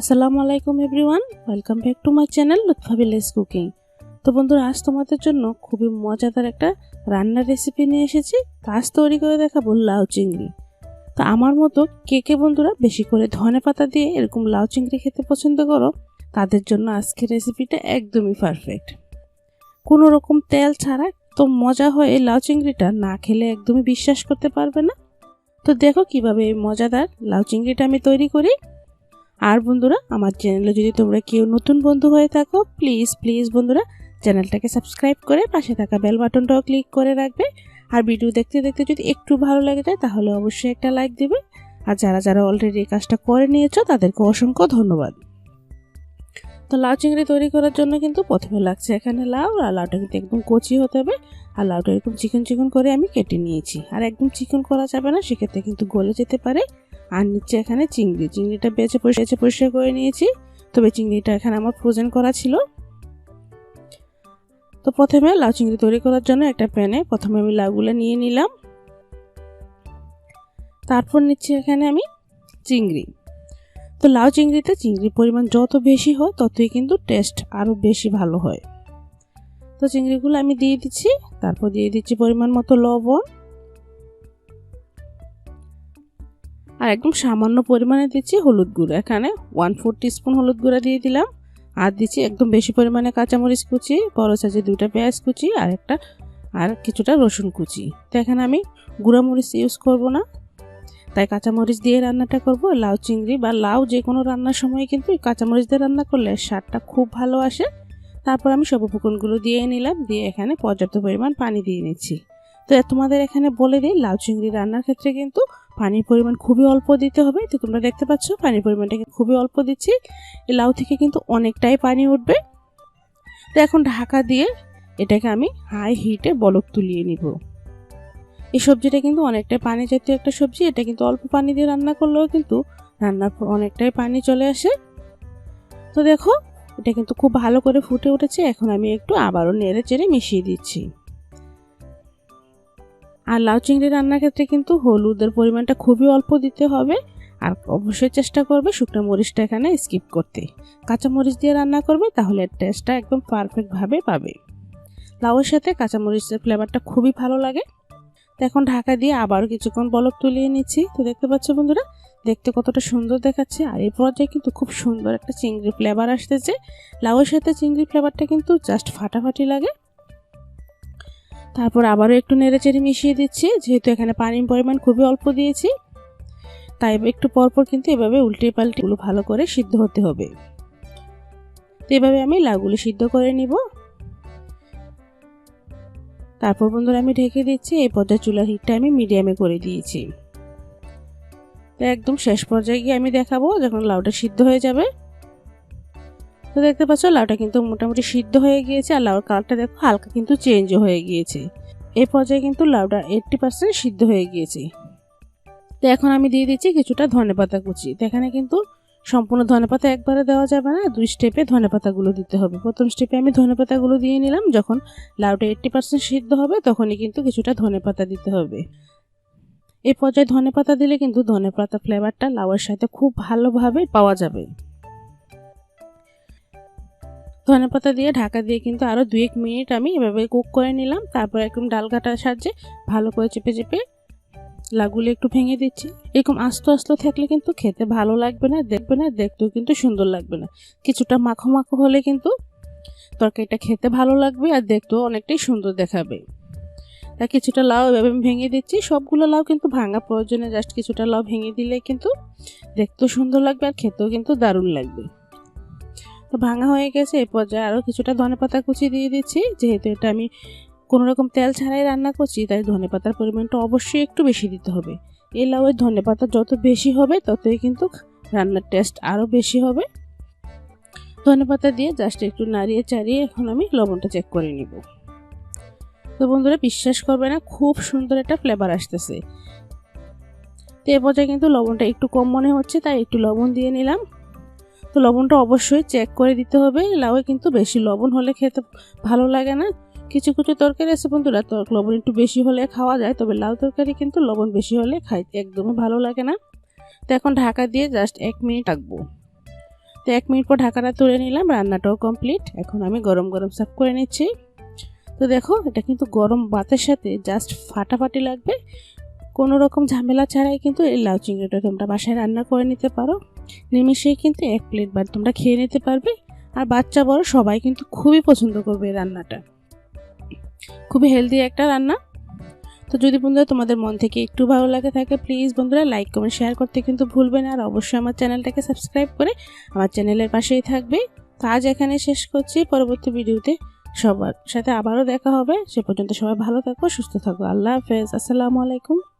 আসসালামু আলাইকুম everyone, welcome back to my channel Lutfa village cooking. তো বন্ধুরা, আজ তোমাদের জন্য খুবই মজাদার একটা রান্নার রেসিপি নিয়ে এসেছি। কাজ তৈরি করে দেখাবো লাউ চিংড়ি। তো আমার মতো কে কে বন্ধুরা বেশি করে ধনে পাতা দিয়ে এরকম লাউ চিংড়ি খেতে পছন্দ করো, তাদের জন্য আজকের রেসিপিটা একদমই পারফেক্ট কোনো রকম তেল ছাড়া তো মজা হয় এই লাউ চিংড়িটা, না খেলে একদমই বিশ্বাস করতে পারবে না। তো দেখো কীভাবে এই মজাদার লাউ চিংড়িটা আমি তৈরি করি। আর বন্ধুরা, আমার চ্যানেলে যদি তোমরা কেউ নতুন বন্ধু হয়ে থাকো প্লিজ প্লিজ বন্ধুরা, চ্যানেলটাকে সাবস্ক্রাইব করে পাশে থাকা বেল বাটনটাও ক্লিক করে রাখবে। আর ভিডিও দেখতে দেখতে যদি একটু ভালো লাগে যায়, তাহলে অবশ্যই একটা লাইক দেবে। আর যারা যারা অলরেডি এই কাজটা করে নিয়েছো, তাদেরকে অসংখ্য ধন্যবাদ। তো লাউ চিংড়ি তৈরি করার জন্য কিন্তু প্রথমে লাগছে এখানে লাউ, আর লাউটা কিন্তু একদম কচি হতে হবে। আর লাউটা এরকম চিকন চিকন করে আমি কেটে নিয়েছি। আর একদম চিকন করা যাবে না, সেক্ষেত্রে কিন্তু গলে যেতে পারে। আর নিচে এখানে চিংড়ি। চিংড়িটা বেছে বেছে পরিষ্কার করে নিয়েছি। তবে চিংড়িটা এখানে আমার ফ্রোজেন করা ছিল। তো প্রথমে লাউ চিংড়ি তৈরি করার জন্য একটা প্যানে প্রথমে আমি লাউগুলো নিয়ে নিলাম। তারপর নিচ্ছি এখানে আমি চিংড়ি। তো লাউ চিংড়িতে চিংড়ির পরিমাণ যত বেশি হয়, ততই কিন্তু টেস্ট আরও বেশি ভালো হয়। তো চিংড়িগুলো আমি দিয়ে দিচ্ছি। তারপর দিয়ে দিচ্ছি পরিমাণ মতো লবণ। আর একদম সামান্য পরিমাণে দিচ্ছি হলুদ গুঁড়ো। এখানে ওয়ান ফোর স্পুন হলুদ গুঁড়া দিয়ে দিলাম। আর দিচ্ছি একদম বেশি পরিমাণে কাঁচামরিচ কুচি, বড় সাইজে দুইটা পেঁয়াজ কুচি, আর একটা, আর কিছুটা রসুন কুচি। তো এখানে আমি গুঁড়া মরিচ ইউজ করব না। তাই কাঁচামরিচ দিয়ে রান্নাটা করব। লাউ, চিংড়ি বা লাউ যে কোনো রান্নার সময় কিন্তু কাঁচামরিচ দিয়ে রান্না করলে স্বাদটা খুব ভালো আসে। তারপর আমি সব উপকরণগুলো দিয়ে নিলাম, দিয়ে এখানে পর্যাপ্ত পরিমাণ পানি দিয়ে নিচ্ছি। তো তোমাদের এখানে বলে দিই, লাউ, চিংড়ি রান্নার ক্ষেত্রে কিন্তু পানির পরিমাণ খুবই অল্প দিতে হবে। তো তোমরা দেখতে পাচ্ছ, পানির পরিমাণটাকে খুবই অল্প দিচ্ছি। এই লাউ থেকে কিন্তু অনেকটাই পানি উঠবে। তো এখন ঢাকা দিয়ে এটাকে আমি হাই হিটে বলক তুলিয়ে নিব। এই সবজিটা কিন্তু অনেকটাই পানি জাতীয় একটা সবজি। এটা কিন্তু অল্প পানি দিয়ে রান্না করলেও কিন্তু রান্নার পর অনেকটাই পানি চলে আসে। তো দেখো, এটা কিন্তু খুব ভালো করে ফুটে উঠেছে। এখন আমি একটু আবারও নেড়ে চেড়ে মিশিয়ে দিচ্ছি। আর লাউ চিংড়ি রান্নার ক্ষেত্রে কিন্তু হলুদের পরিমাণটা খুবই অল্প দিতে হবে আর অবশ্যই চেষ্টা করবে শুকনো মরিচটা এখানে স্কিপ করতে। কাঁচা মরিচ দিয়ে রান্না করবে তাহলে টেস্টটা একদম পারফেক্টভাবে পাবে। লাউয়ের সাথে কাঁচা মরিচের ফ্লেভারটা খুবই ভালো লাগে। তো এখন ঢাকা দিয়ে আবারও কিছুক্ষণ বলক তুলিয়ে নিচ্ছি। তো দেখতে পাচ্ছ বন্ধুরা, দেখতে কতটা সুন্দর দেখাচ্ছে। আর এই পর্যায়ে কিন্তু খুব সুন্দর একটা চিংড়ি ফ্লেভার আসতেছে। লাউয়ের সাথে চিংড়ি ফ্লেভারটা কিন্তু জাস্ট ফাটাফাটি লাগে। তারপর আবারও একটু নেড়েচেড়ে মিশিয়ে দিচ্ছি। যেহেতু এখানে পানির পরিমাণ খুবই অল্প দিয়েছি, তাই একটু পরপর কিন্তু এভাবে উল্টে পাল্টেগুলো ভালো করে সিদ্ধ হতে হবে। তো এভাবে আমি লাউগুলো সিদ্ধ করে নিব। তারপর বন্ধুরা আমি ঢেকে দিচ্ছি, এই পর্যায়ে চুলার হিটটা আমি মিডিয়ামে করে দিয়েছি। তো একদম শেষ পর্যায়ে গিয়ে আমি দেখাবো যখন লাউটা সিদ্ধ হয়ে যাবে। তো দেখতে পাচ্ছ, লাউটা কিন্তু মোটামুটি সিদ্ধ হয়ে গিয়েছে আর লাউর কালারটা দেখো হালকা কিন্তু চেঞ্জও হয়ে গিয়েছে। এই পর্যায়ে কিন্তু লাউটা এইট্টি পার্সেন্ট সিদ্ধ হয়ে গিয়েছে। তো এখন আমি দিয়ে দিচ্ছি কিছুটা ধনে পাতা কুচি। তো এখানে কিন্তু সম্পূর্ণ ধনে পাতা একবারে দেওয়া যাবে না, দুই স্টেপে ধনে পাতাগুলো দিতে হবে। প্রথম স্টেপে আমি ধনে পাতাগুলো দিয়ে নিলাম, যখন লাউটা এইট্টি পার্সেন্ট সিদ্ধ হবে তখনই কিন্তু কিছুটা ধনে পাতা দিতে হবে। এই পর্যায়ে ধনে পাতা দিলে কিন্তু ধনে পাতা ফ্লেভারটা লাউয়ের সাথে খুব ভালোভাবে পাওয়া যাবে। ধনে পাতা দিয়ে ঢাকা দিয়ে কিন্তু আরও দুই এক মিনিট আমি এভাবে কুক করে নিলাম। তারপর একদম ডাল কাটার সাহায্যে ভালো করে চেপে চেপে লাগুলি একটু ভেঙে দিচ্ছি। এরকম আস্ত আস্ত থাকলে কিন্তু খেতে ভালো লাগবে না, দেখবে না, দেখতেও কিন্তু সুন্দর লাগবে না। কিছুটা মাখো মাখো হলে কিন্তু তরকারিটা খেতে ভালো লাগবে আর দেখতেও অনেকটাই সুন্দর দেখাবে। তা কিছুটা লাউ এভাবে আমি ভেঙে দিচ্ছি। সবগুলো লাউ কিন্তু ভাঙা প্রয়োজনে জাস্ট কিছুটা লাউ ভেঙে দিলে কিন্তু দেখতেও সুন্দর লাগবে আর খেতেও কিন্তু দারুণ লাগবে। তো ভাঙা হয়ে গেছে এই পর্যায়ে আরও কিছুটা ধনে পাতা কুচি দিয়ে দিচ্ছি। যেহেতু এটা আমি কোনো রকম তেল ছাড়াই রান্না করছি, তাই ধনে পাতার পরিমাণটা অবশ্যই একটু বেশি দিতে হবে। এই লাউয়ের ধনে পাতা যত বেশি হবে, ততই কিন্তু রান্নার টেস্ট আরও বেশি হবে। ধনে পাতা দিয়ে জাস্ট একটু নাড়িয়ে চাড়িয়ে এখন আমি লবণটা চেক করে নিব। তো বন্ধুরা, বিশ্বাস করবে না, খুব সুন্দর একটা ফ্লেভার আসতেছে। তো এ পর্যায়ে কিন্তু লবণটা একটু কম মনে হচ্ছে, তাই একটু লবণ দিয়ে নিলাম। তো লবণটা অবশ্যই চেক করে দিতে হবে। লাউয়ে কিন্তু বেশি লবণ হলে খেতে ভালো লাগে না। কিছু কিছু তরকারি আছে বন্ধুরা, তো লবণ একটু বেশি হলে খাওয়া যায়, তবে লাউ তরকারি কিন্তু লবণ বেশি হলে খাইতে একদমই ভালো লাগে না। তো এখন ঢাকা দিয়ে জাস্ট এক মিনিট রাখব। তো এক মিনিট পর ঢাকাটা তুলে নিলাম, রান্নাটাও কমপ্লিট এখন আমি গরম গরম সার্ভ করে নিচ্ছি। তো দেখো, এটা কিন্তু গরম ভাতের সাথে জাস্ট ফাটাফাটি লাগবে। কোনো রকম ঝামেলা ছাড়াই কিন্তু এই লাউ চিংড়িটা তোমরা বাসায় রান্না করে নিতে পারো। নিমিশেই কিন্তু এক প্লেট বার তোমরা খেয়ে নিতে পারবে। আর বাচ্চা বড় সবাই কিন্তু খুবই পছন্দ করবে এই রান্নাটা। খুবই হেলদি একটা রান্না। তো যদি বন্ধুরা তোমাদের মন থেকে একটু ভালো লাগে থাকে প্লিজ বন্ধুরা লাইক কমেন্ট শেয়ার করতে কিন্তু ভুলবে না। আর অবশ্যই আমার চ্যানেলটাকে সাবস্ক্রাইব করে আমার চ্যানেলের পাশেই থাকবে। তো আজ এখানে শেষ করছি। পরবর্তী ভিডিওতে সবার সাথে আবারও দেখা হবে। সে পর্যন্ত সবাই ভালো থাকো, সুস্থ থাকো। আল্লাহ হাফেজ। আসসালামু আলাইকুম।